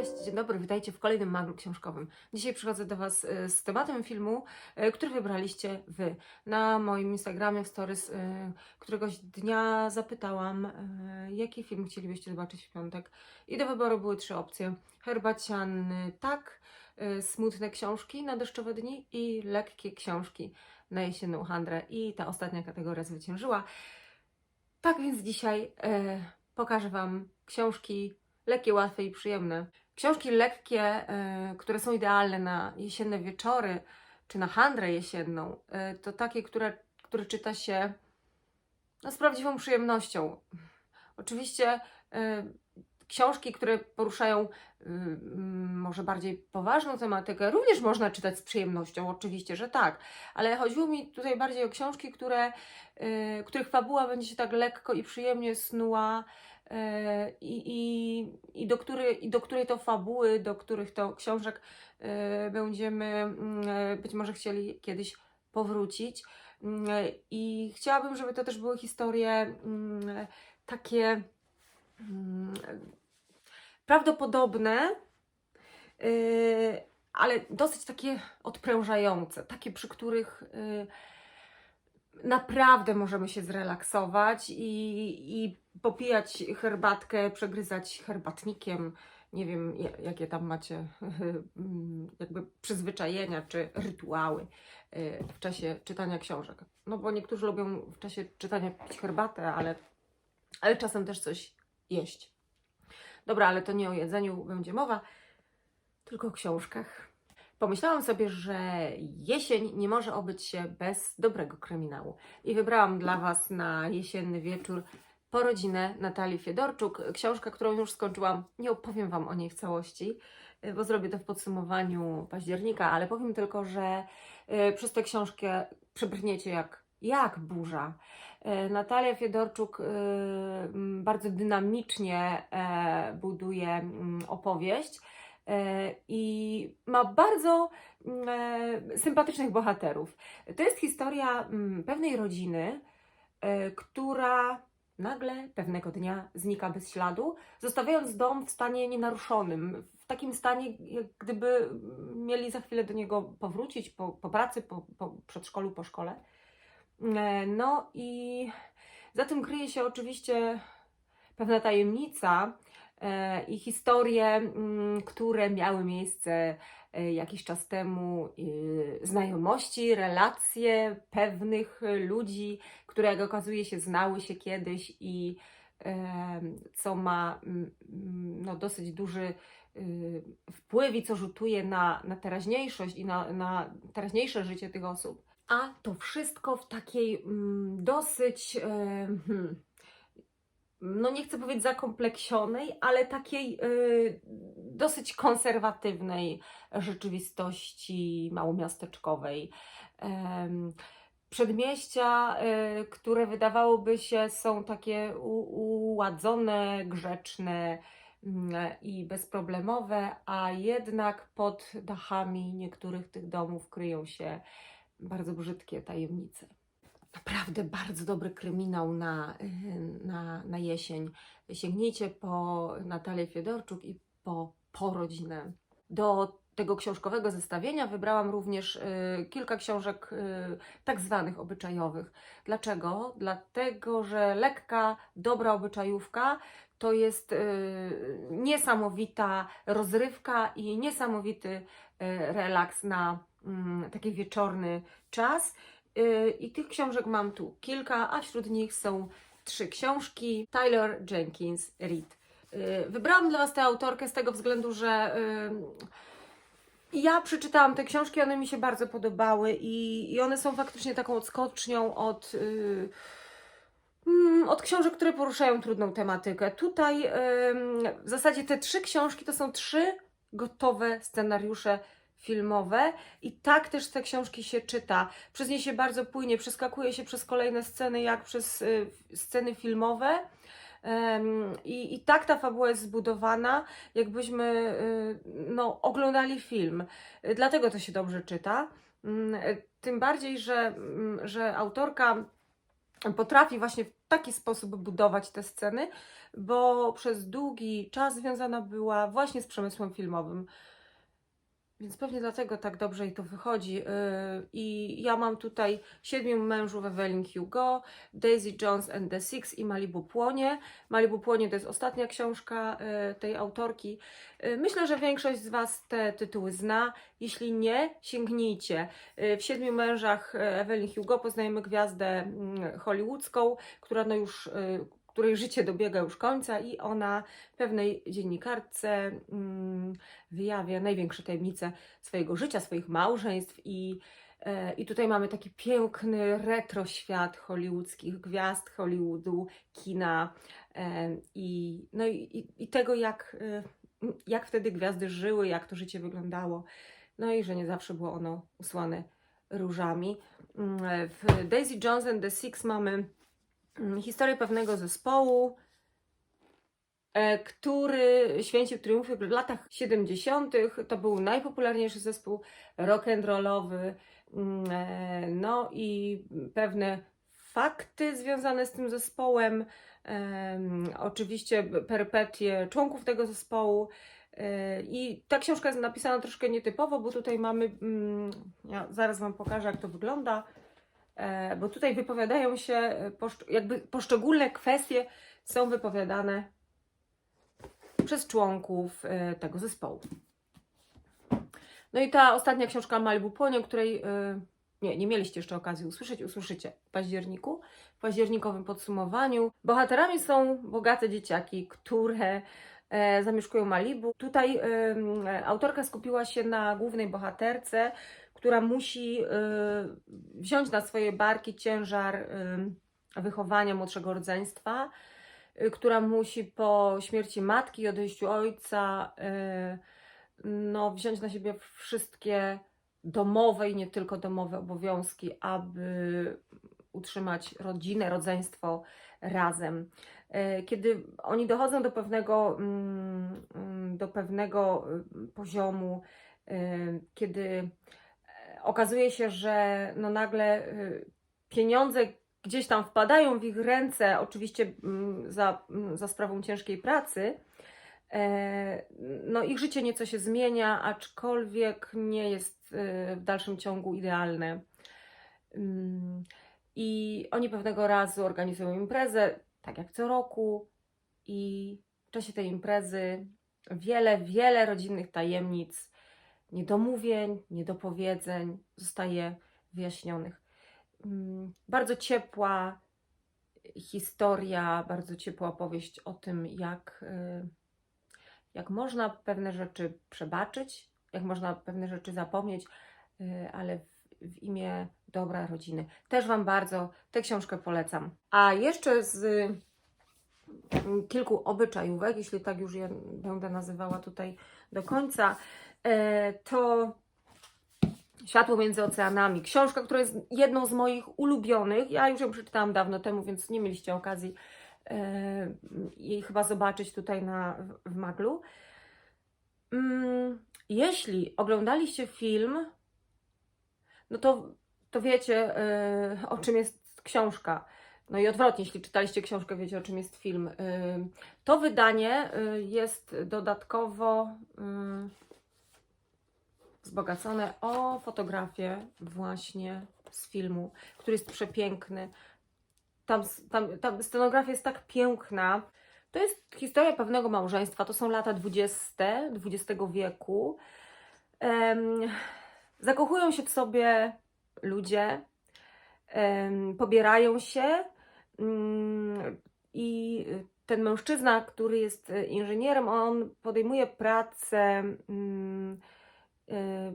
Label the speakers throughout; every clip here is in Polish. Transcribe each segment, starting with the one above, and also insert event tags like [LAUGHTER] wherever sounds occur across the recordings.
Speaker 1: Cześć, dzień dobry, witajcie w kolejnym maglu książkowym. Dzisiaj przychodzę do Was e, z tematem filmu, e, który wybraliście Wy. Na moim Instagramie w stories e, któregoś dnia zapytałam, jaki film chcielibyście zobaczyć w piątek. I do wyboru były trzy opcje. Herbaciany tak, smutne książki na deszczowe dni i lekkie książki na jesienną handrę. I ta ostatnia kategoria zwyciężyła. Tak więc dzisiaj pokażę Wam książki lekkie, łatwe i przyjemne. Książki lekkie, e, które są idealne na jesienne wieczory, czy na handrę jesienną, e, to takie, które, które czyta się no, z prawdziwą przyjemnością. Oczywiście e, książki, które poruszają może bardziej poważną tematykę, również można czytać z przyjemnością, oczywiście, że tak, ale chodziło mi tutaj bardziej o książki, które, których fabuła będzie się tak lekko i przyjemnie snuła, i, i, i, do której, i do której to fabuły, do których to książek e, będziemy mm, e, być może chcieli kiedyś powrócić. Mm, e, I chciałabym, żeby to też były historie mm, takie prawdopodobne, ale dosyć takie odprężające, takie, przy których naprawdę możemy się zrelaksować i, i popijać herbatkę, przegryzać herbatnikiem. Nie wiem, ja- jakie tam macie [LAUGHS] mm, jakby przyzwyczajenia czy rytuały yy, w czasie czytania książek. No bo niektórzy lubią w czasie czytania pić herbatę, ale, ale czasem też coś jeść. Dobra, ale to nie o jedzeniu będzie mowa, tylko o książkach. Pomyślałam sobie, że jesień nie może obyć się bez dobrego kryminału. I wybrałam dla Was na jesienny wieczór Porodzinę Natalii Fiedorczuk. Książka, którą już skończyłam. Nie opowiem Wam o niej w całości, y, bo zrobię to w podsumowaniu października, ale powiem tylko, że y, przez tę książkę przebrniecie jak, jak burza. E, Natalia Fiedorczuk bardzo dynamicznie e, buduje opowieść e, i ma bardzo mm, e, sympatycznych bohaterów. To jest historia mm, pewnej rodziny, e, która nagle pewnego dnia znika bez śladu, zostawiając dom w stanie nienaruszonym, w takim stanie, jak gdyby mieli za chwilę do niego powrócić po, po pracy, po, po przedszkolu, po szkole. E, No i za tym kryje się oczywiście pewna tajemnica e, i historie, mm, które miały miejsce e, jakiś czas temu, e, znajomości, relacje pewnych ludzi, które jak okazuje się znały się kiedyś i e, co ma mm, mm, no, dosyć duży y, wpływ i co rzutuje na, na teraźniejszość i na, na teraźniejsze życie tych osób. A to wszystko w takiej dosyć, e, hmm, no nie chcę powiedzieć zakompleksionej, ale takiej e, dosyć konserwatywnej rzeczywistości małomiasteczkowej. Em, Przedmieścia, e, które wydawałoby się są takie uładzone, grzeczne mm, i bezproblemowe, a jednak pod dachami niektórych tych domów kryją się bardzo brzydkie tajemnice. Naprawdę bardzo dobry kryminał na, y, na, na jesień. Sięgnijcie po Natalię Fiedorczuk i po Porodzinę. Do tego książkowego zestawienia wybrałam również y, kilka książek y, tak zwanych obyczajowych. Dlaczego? Dlatego, że lekka, dobra obyczajówka to jest y, niesamowita rozrywka i niesamowity y, relaks na mm, taki wieczorny czas. Y, I tych książek mam tu kilka, a wśród nich są trzy książki Tyler Jenkins Reid. Y, Wybrałam dla Was tę autorkę z tego względu, że y, ja przeczytałam te książki, one mi się bardzo podobały i, one są faktycznie taką odskocznią od, mm, od książek, które poruszają trudną tematykę. Tutaj w zasadzie te trzy książki to są trzy gotowe scenariusze filmowe i tak też te książki się czyta. Przez nie się bardzo płynie, przeskakuje się przez kolejne sceny jak przez y, sceny filmowe. I, I tak ta fabuła jest zbudowana, jakbyśmy y, no, oglądali film. Dlatego to się dobrze czyta. Mm, y, Tym bardziej, że, mm, że autorka potrafi właśnie w taki sposób budować te sceny, bo przez długi czas związana była właśnie z przemysłem filmowym. Więc pewnie dlatego tak dobrze jej to wychodzi. Yy, I ja mam tutaj Siedmiu mężów Evelyn Hugo, Daisy Jones and the Six i Malibu Płonie. Malibu Płonie to jest ostatnia książka yy, tej autorki. Yy, Myślę, że większość z Was te tytuły zna. Jeśli nie, sięgnijcie. W Siedmiu mężach Evelyn Hugo poznajemy gwiazdę mm, hollywoodzką, która no już, której życie dobiega już końca i ona pewnej dziennikarce mm, wyjawia największe tajemnice swojego życia, swoich małżeństw i, e, i tutaj mamy taki piękny retro świat hollywoodzkich gwiazd Hollywoodu, kina e, i, no i, i- tego jak, e, jak wtedy gwiazdy żyły, jak to życie wyglądało. No i że nie zawsze było ono usłane różami. Mm, W Daisy Jones and the Six mamy historię pewnego zespołu, e, który święcił triumfy w latach 70. To był najpopularniejszy zespół rock'n'rollowy. Mm, e, No i pewne fakty związane z tym zespołem, em, oczywiście perypetie członków tego zespołu. E, I ta książka jest napisana troszkę nietypowo, bo tutaj mamy, mm, ja zaraz Wam pokażę, jak to wygląda, bo tutaj wypowiadają się, e, jakby poszczególne kwestie są wypowiadane przez członków e, tego zespołu. No i ta ostatnia książka Malibu Płonie, której e, nie, nie mieliście jeszcze okazji usłyszeć, usłyszycie w październiku, w październikowym podsumowaniu. Bohaterami są bogate dzieciaki, które e, zamieszkują Malibu. Tutaj e, autorka skupiła się na głównej bohaterce, która musi e, wziąć na swoje barki ciężar em, wychowania młodszego rodzeństwa, y, która musi po śmierci matki i odejściu ojca y, no, wziąć na siebie wszystkie domowe i nie tylko domowe obowiązki, aby utrzymać rodzinę, rodzeństwo razem. Kiedy oni dochodzą do pewnego, mm, mm, do pewnego y, poziomu, y, kiedy okazuje się, że no nagle y, pieniądze gdzieś tam wpadają w ich ręce, oczywiście mm, za, mm, za sprawą ciężkiej pracy, e, no ich życie nieco się zmienia, aczkolwiek nie jest e, w dalszym ciągu idealne. Mm, I oni pewnego razu organizują imprezę, tak jak co roku, i w czasie tej imprezy wiele, wiele rodzinnych tajemnic, niedomówień, niedopowiedzeń zostaje wyjaśnionych. Mm, Bardzo ciepła historia, bardzo ciepła opowieść o tym, jak, y, jak można pewne rzeczy przebaczyć, jak można pewne rzeczy zapomnieć, y, ale w, w imię dobra rodziny. Też Wam bardzo tę książkę polecam. A jeszcze z mm, kilku obyczajówek, jeśli tak już je będę nazywała tutaj do końca, to Światło między oceanami. Książka, która jest jedną z moich ulubionych. Ja już ją przeczytałam dawno temu, więc nie mieliście okazji e, jej chyba zobaczyć tutaj na, w, Maglu. Mm, jeśli oglądaliście film, no to, to wiecie, e, o czym jest książka. No i odwrotnie, jeśli czytaliście książkę, wiecie, o czym jest film. E, to wydanie e, jest dodatkowo. E, wzbogacone o fotografię właśnie z filmu, który jest przepiękny. Tam, tam, tam scenografia jest tak piękna. To jest historia pewnego małżeństwa. To są lata 20. XX wieku. Em, zakochują się w sobie ludzie, em, pobierają się mm, i ten mężczyzna, który jest inżynierem, on podejmuje pracę. y,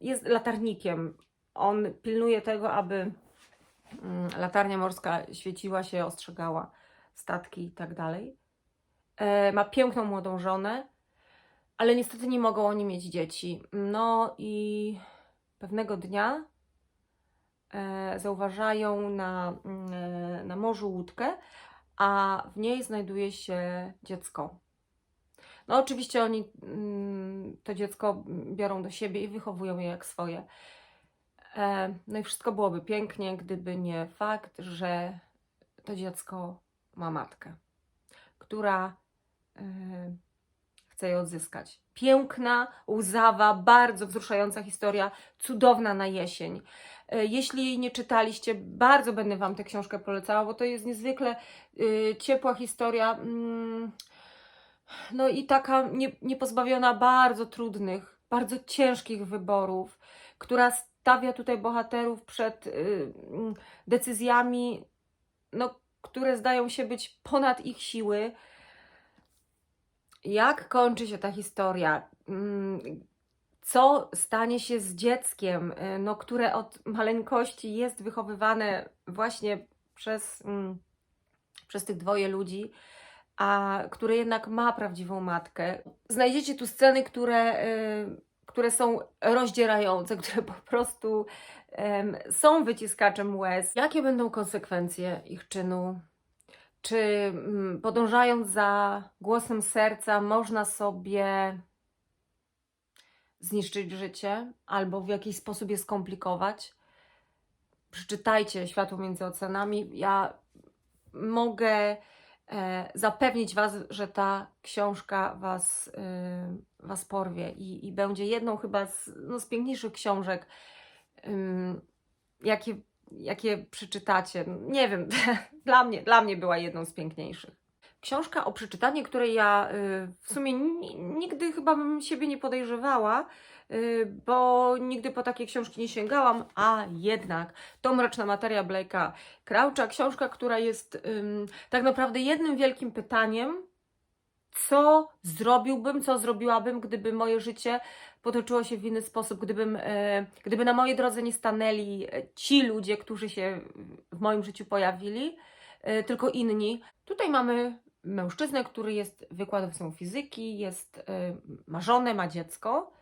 Speaker 1: jest latarnikiem. On pilnuje tego, aby mm, latarnia morska świeciła się, ostrzegała statki i tak dalej. E, Ma piękną młodą żonę, ale niestety nie mogą oni mieć dzieci. No i pewnego dnia e, zauważają na, mm, e, na morzu łódkę, a w niej znajduje się dziecko. No oczywiście oni mm, to dziecko biorą do siebie i wychowują je jak swoje. E, No i wszystko byłoby pięknie, gdyby nie fakt, że to dziecko ma matkę, która e, chce je odzyskać. Piękna, łzawa, bardzo wzruszająca historia, cudowna na jesień. E, Jeśli jej nie czytaliście, bardzo będę Wam tę książkę polecała, bo to jest niezwykle y, ciepła historia. No i taka nie, niepozbawiona bardzo trudnych, bardzo ciężkich wyborów, która stawia tutaj bohaterów przed y, mm, decyzjami, no, które zdają się być ponad ich siły. Jak kończy się ta historia? Mm, Co stanie się z dzieckiem, y, no, które od maleńkości jest wychowywane właśnie przez, mm, przez tych dwoje ludzi? A które jednak ma prawdziwą matkę. Znajdziecie tu sceny, które, y, które są rozdzierające, [LAUGHS] które po prostu są wyciskaczem łez. Jakie będą konsekwencje ich czynu? Czy mm, podążając za głosem serca można sobie zniszczyć życie albo w jakiś sposób je skomplikować? Przeczytajcie Światło między oceanami. Ja mogę zapewnić Was, że ta książka Was, e, was porwie i, i będzie jedną chyba z, no, z piękniejszych książek, jakie, jakie przeczytacie. Nie wiem, [LAUGHS] dla mnie, dla mnie była jedną z piękniejszych. Książka o przeczytanie, której ja y, w sumie ni- nigdy chyba bym siebie nie podejrzewała, y, bo nigdy po takie książki nie sięgałam, a jednak to Mroczna Materia Blake'a Croucha, książka, która jest tak naprawdę jednym wielkim pytaniem, co zrobiłbym, co zrobiłabym, gdyby moje życie potoczyło się w inny sposób, gdybym, e, gdyby na mojej drodze nie stanęli e, ci ludzie, którzy się w moim życiu pojawili, e, tylko inni. Tutaj mamy mężczyznę, który jest wykładowcą fizyki, jest, ma żonę, ma dziecko.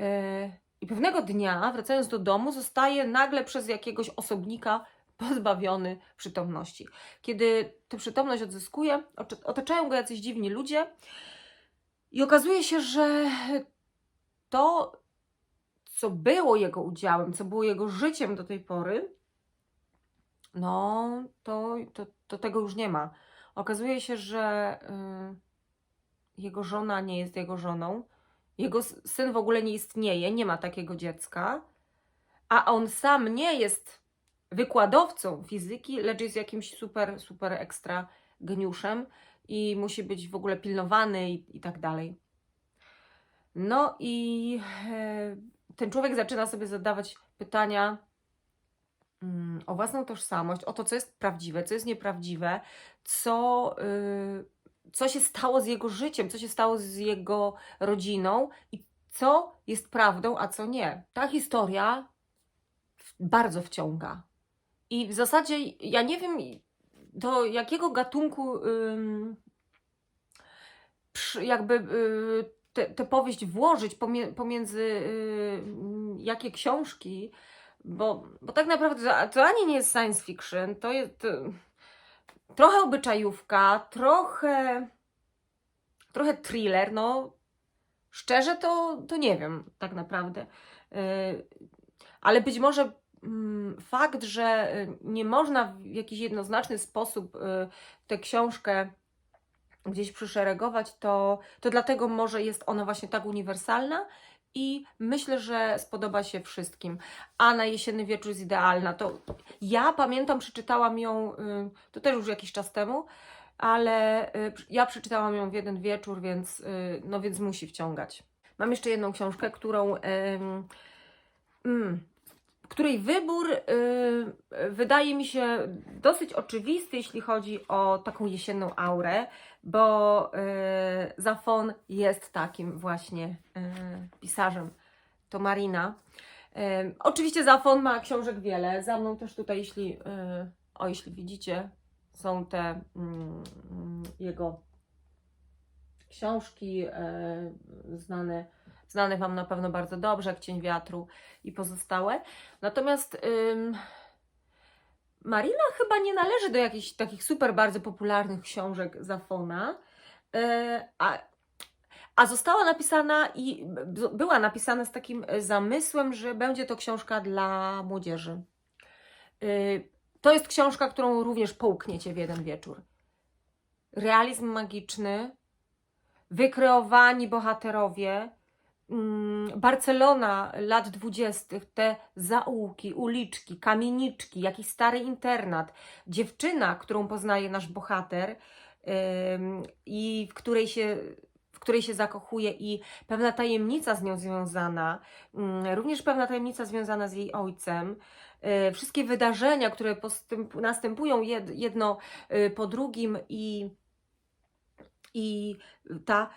Speaker 1: E, I pewnego dnia, wracając do domu, zostaje nagle przez jakiegoś osobnika [LAUGHS] pozbawiony przytomności. Kiedy tę przytomność odzyskuje, otaczają go jacyś dziwni ludzie i okazuje się, że to, co było jego udziałem, co było jego życiem do tej pory, no to, to, to tego już nie ma. Okazuje się, że y, jego żona nie jest jego żoną, jego syn w ogóle nie istnieje, nie ma takiego dziecka, a on sam nie jest wykładowcą fizyki, lecz jest jakimś super, super ekstra geniuszem i musi być w ogóle pilnowany i, i tak dalej. No i e, ten człowiek zaczyna sobie zadawać pytania mm, o własną tożsamość, o to, co jest prawdziwe, co jest nieprawdziwe, co, y, co się stało z jego życiem, co się stało z jego rodziną i co jest prawdą, a co nie. Ta historia bardzo wciąga. I w zasadzie ja nie wiem, do jakiego gatunku ym, jakby y, te- tę powieść włożyć pomiędzy y, jakie książki, bo, bo tak naprawdę to, to ani nie jest science fiction, to jest y, trochę obyczajówka, trochę, trochę thriller, no szczerze to, to nie wiem tak naprawdę. Y, ale być może mm, fakt, że y, nie można w jakiś jednoznaczny sposób y, tę książkę gdzieś przyszeregować, to, to dlatego może jest ona właśnie tak uniwersalna i myślę, że spodoba się wszystkim. A na jesienny wieczór jest idealna. To ja pamiętam, przeczytałam ją, y, to też już jakiś czas temu, ale y, ja przeczytałam ją w jeden wieczór, więc, y, no więc musi wciągać. Mam jeszcze jedną książkę, którą, mm, której wybór y, wydaje mi się dosyć oczywisty, jeśli chodzi o taką jesienną aurę, bo y, Zafon jest takim właśnie y, pisarzem. To Marina. Y, oczywiście Zafon ma książek wiele. Za mną też tutaj, jeśli, y, o, jeśli widzicie, są te mm, jego książki y, znane, znane Wam na pewno bardzo dobrze, jak Cień Wiatru i pozostałe. Natomiast ym, Marina chyba nie należy do jakichś takich super bardzo popularnych książek Zafona, e, a, a została napisana i była napisana z takim e, zamysłem, że będzie to książka dla młodzieży. Y, To jest książka, którą również połkniecie w jeden wieczór. realizm magiczny, wykreowani bohaterowie, mm, Barcelona lat dwudziestych, te zaułki, uliczki, kamieniczki, jakiś stary internat, dziewczyna, którą poznaje nasz bohater i w której się w której się zakochuje i pewna tajemnica z nią związana, mm, również pewna tajemnica związana z jej ojcem, y, wszystkie wydarzenia, które następują jed, jedno y, po drugim i, i ta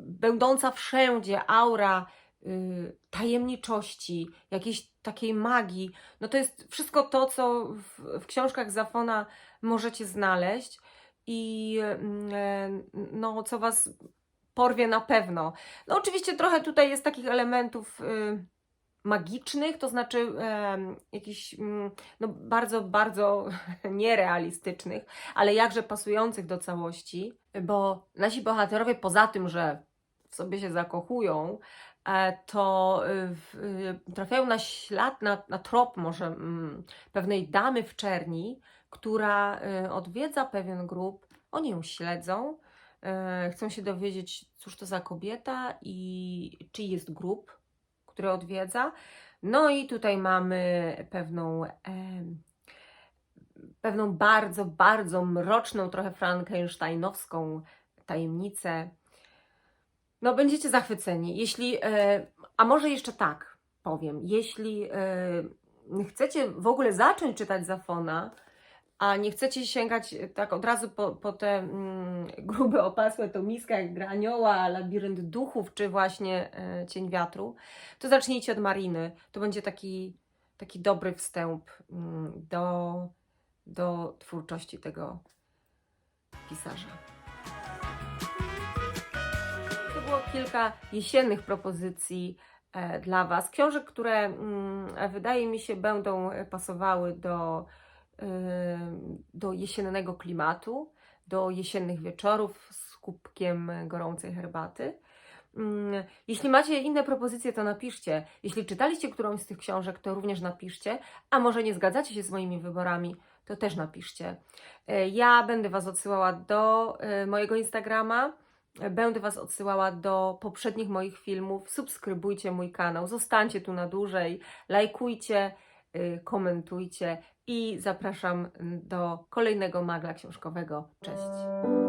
Speaker 1: będąca wszędzie aura y, tajemniczości, jakiejś takiej magii, no to jest wszystko to, co w, w książkach Zafona możecie znaleźć i mm, e, no, co Was porwie na pewno. No oczywiście trochę tutaj jest takich elementów y, magicznych, to znaczy em, jakichś mm, no, bardzo, bardzo [LAUGHS] nierealistycznych, ale jakże pasujących do całości, bo nasi bohaterowie poza tym, że w sobie się zakochują, e, to w- y, trafiają na ślad, na, na trop może mm, pewnej damy w czerni, która odwiedza pewien grup, oni ją śledzą, e, chcą się dowiedzieć, cóż to za kobieta i czy jest grup, który odwiedza. No i tutaj mamy pewną, em, pewną bardzo, bardzo mroczną, trochę frankensteinowską tajemnicę. No, będziecie zachwyceni. Jeśli, e, a może jeszcze tak powiem, jeśli e, chcecie w ogóle zacząć czytać Zafona, a nie chcecie sięgać e, tak od razu po, po te mm, [LAUGHS] grube, opasłe tomiska, jak Gra Anioła, Labirynt Duchów, czy właśnie e, Cień Wiatru, to zacznijcie od Mariny. To będzie taki, taki dobry wstęp mm, do, do twórczości tego pisarza. To było kilka jesiennych propozycji e, dla Was. Książek, które mm, wydaje mi się będą pasowały do, y, do jesiennego klimatu, do jesiennych wieczorów z kubkiem gorącej herbaty. Mm, Jeśli macie inne propozycje, to napiszcie. Jeśli czytaliście którąś z tych książek, to również napiszcie. A może nie zgadzacie się z moimi wyborami, to też napiszcie. E, Ja będę Was odsyłała do e, mojego Instagrama. Będę Was odsyłała do poprzednich moich filmów. Subskrybujcie mój kanał, zostańcie tu na dłużej, lajkujcie, y, komentujcie i zapraszam do kolejnego magla książkowego. Cześć!